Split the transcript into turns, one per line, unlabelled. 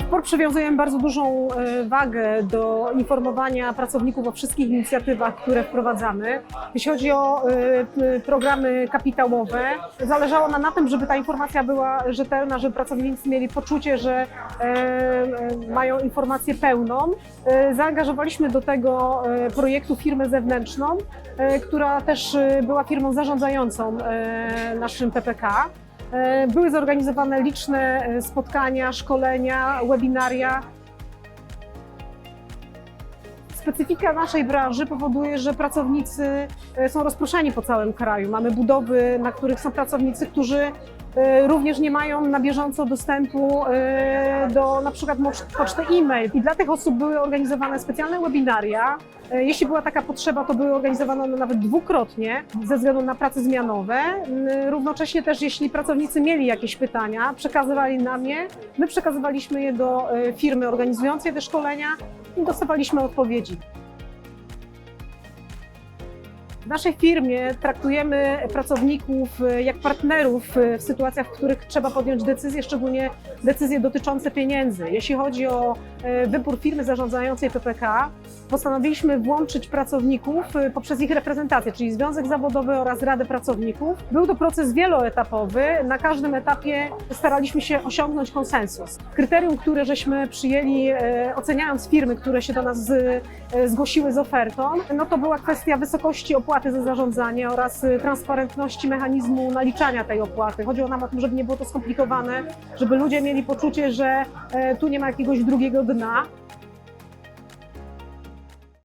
Opor przywiązujemy bardzo dużą e, wagę do informowania pracowników o wszystkich inicjatywach, które wprowadzamy. Jeśli chodzi o e, programy kapitałowe, zależało nam na tym, żeby ta informacja była rzetelna, żeby pracownicy mieli poczucie, że e, mają informację pełną. Zaangażowaliśmy do tego projektu firmę zewnętrzną, która też była firmą zarządzającą naszym PPK. E, Były zorganizowane liczne e, spotkania, szkolenia, webinaria. Specyfika naszej branży powoduje, że pracownicy e, są rozproszeni po całym kraju. Mamy budowy, na których są pracownicy, którzy e, również nie mają na bieżąco dostępu e, do na przykład poczty e-mail. I dla tych osób były organizowane specjalne webinaria. Jeśli była taka potrzeba, to były organizowane one nawet dwukrotnie ze względu na prace zmianowe. Równocześnie też, jeśli pracownicy mieli jakieś pytania, przekazywali na mnie, my przekazywaliśmy je do firmy organizującej te szkolenia i dostawaliśmy odpowiedzi. W naszej firmie traktujemy pracowników e, jak partnerów e, w sytuacjach, w których trzeba podjąć decyzje, szczególnie decyzje dotyczące pieniędzy. Jeśli chodzi o e, wybór firmy zarządzającej PPK, postanowiliśmy włączyć pracowników poprzez ich reprezentację, czyli Związek Zawodowy oraz Radę Pracowników. Był to proces wieloetapowy. Na każdym etapie staraliśmy się osiągnąć konsensus. Kryterium, które żeśmy przyjęli, oceniając firmy, które się do nas zgłosiły z ofertą, no to była kwestia wysokości opłaty za zarządzanie oraz e, transparentności mechanizmu naliczania tej opłaty. Chodziło nam o to, żeby nie było to skomplikowane, żeby ludzie mieli poczucie, że e, tu nie ma jakiegoś drugiego dna.